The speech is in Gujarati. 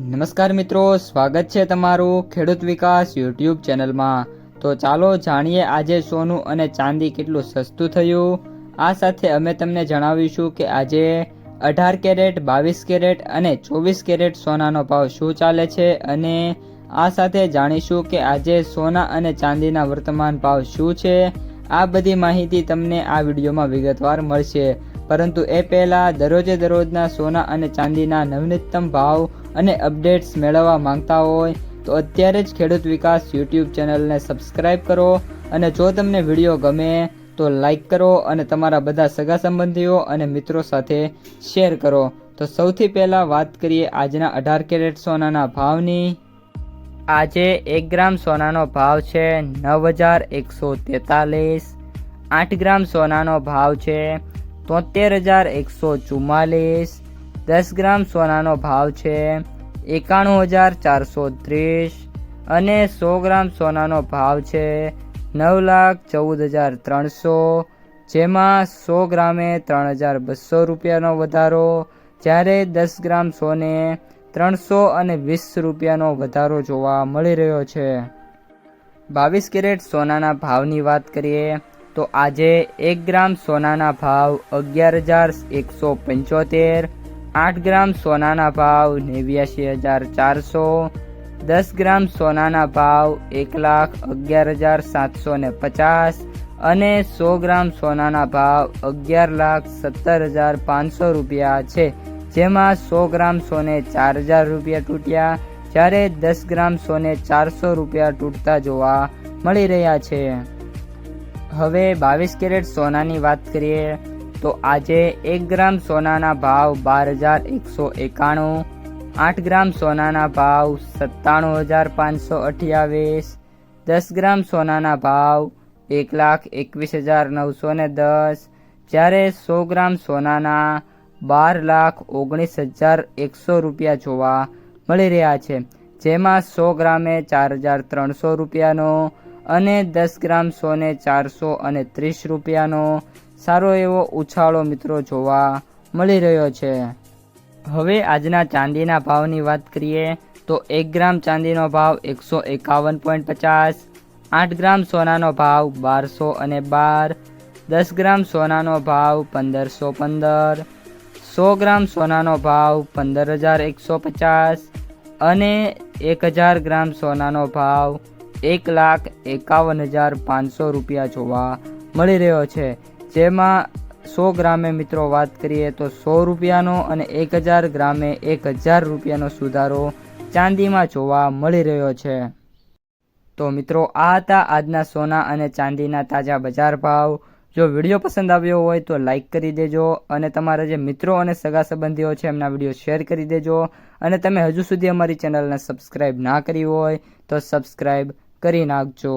નમસ્કાર મિત્રો, સ્વાગત છે તમારું ખેડૂત વિકાસ યુટ્યુબ ચેનલમાં. તો ચાલો જાણીએ આજે સોનું અને ચાંદી કેટલું સસ્તું થયું. આ સાથે અમે તમને જણાવીશું કે આજે અઢાર કેરેટ, બાવીસ કેરેટ અને ચોવીસ કેરેટ સોનાનો ભાવ શું ચાલે છે અને આ સાથે જાણીશું કે આજે સોના અને ચાંદીના વર્તમાન ભાવ શું છે. આ બધી માહિતી તમને આ વિડીયોમાં વિગતવાર મળશે. પરંતુ એ પહેલાં દરરોજે દરરોજના સોના અને ચાંદીના નવીનતમ ભાવ અને અપડેટ્સ મેળવવા માંગતા હોય તો અત્યારે જ ખેડૂત વિકાસ યુટ્યુબ ચેનલને સબસ્ક્રાઇબ કરો અને જો તમને વીડિયો ગમે તો લાઈક કરો અને તમારા બધા સગા સંબંધીઓ અને મિત્રો સાથે શેર કરો. તો સૌથી પહેલાં વાત કરીએ આજના અઢાર કેરેટ સોનાના ભાવની. આજે એક ગ્રામ સોનાનો ભાવ છે નવ હજાર એકસો તેતાલીસ. આઠ ગ્રામ સોનાનો ભાવ છે તોતેર હજાર એકસો ચુમ્માલીસ દસ ગ્રામ સોનાનો ભાવ છે એકાણું હજાર ચારસો ત્રીસ અને સો ગ્રામ સોનાનો ભાવ છે નવ લાખ ચૌદ હજાર ત્રણસો જેમાં સો ગ્રામે ત્રણ હજાર બસો રૂપિયાનો વધારો, જ્યારે દસ ગ્રામ સોને ત્રણસો અને વીસ રૂપિયાનો વધારો જોવા મળી રહ્યો છે. બાવીસ કેરેટ સોનાના ભાવની વાત કરીએ, તો આજે એક ગ્રામ સોનાના ભાવ અગિયાર હજાર એકસો પંચોતેર આઠ ગ્રામ સોનાના ભાવ નેવ્યાસી હજાર ચારસો, દસ ગ્રામ સોનાના ભાવ એક લાખ અગિયાર હજાર સાતસો ને પચાસ અને સો ગ્રામ સોનાના ભાવ અગિયાર લાખ સત્તર હજાર પાંચસો રૂપિયા છે. જેમાં સો ગ્રામ સોને ચાર હજાર રૂપિયા તૂટ્યા, જ્યારે દસ ગ્રામ સોને ચારસો રૂપિયા તૂટતા જોવા મળી રહ્યા છે. હવે બાવીસ કેરેટ સોનાની વાત કરીએ તો આજે એક ગ્રામ સોનાના ભાવ બાર હજાર એકસો એકાણું, આઠ ગ્રામ સોનાના ભાવ સત્તાણું હજાર પાંચસો અઠ્યાવીસ, દસ ગ્રામ સોનાના ભાવ એક લાખ એકવીસ હજાર નવસો ને દસ, જ્યારે સો ગ્રામ સોનાના બાર લાખ ઓગણીસ હજાર એકસો રૂપિયા જોવા મળી રહ્યા છે. જેમાં સો ગ્રામે ચાર હજાર ત્રણસો રૂપિયાનો અને દસ ગ્રામ સોને ચારસો અને ત્રીસ રૂપિયાનો સારો એવો ઉછાળો મિત્રો જોવા મળી રહ્યો છે. હવે આજના ચાંદીના ભાવની વાત કરીએ તો એક ગ્રામ ચાંદીનો ભાવ એકસો એકાવન પોઈન્ટ પચાસ, આઠ ગ્રામ સોનાનો ભાવ બારસો અને બાર, દસ ગ્રામ સોનાનો ભાવ પંદરસો પંદર, સો ગ્રામ સોનાનો ભાવ પંદર હજાર એકસો પચાસ અને એક હજાર ગ્રામ સોનાનો ભાવ એક લાખ એકાવન હજાર પાંચસો રૂપિયા જોવા મળી રહ્યો છે. જેમાં સો ગ્રામે મિત્રો વાત કરીએ તો સો રૂપિયાનો અને એક હજાર ગ્રામે એક હજાર રૂપિયાનો સુધારો ચાંદીમાં જોવા મળી રહ્યો છે. તો મિત્રો, આ હતા આજના સોના અને ચાંદીના તાજા બજાર ભાવ. જો વીડિયો પસંદ આવ્યો હોય તો લાઈક કરી દેજો અને તમારા જે મિત્રો અને સગા સંબંધીઓ છે એમના વીડિયો શેર કરી દેજો. અને તમે હજુ સુધી અમારી ચેનલને સબસ્ક્રાઈબ ના કરી હોય તો સબસ્ક્રાઈબ કરી નાખજો.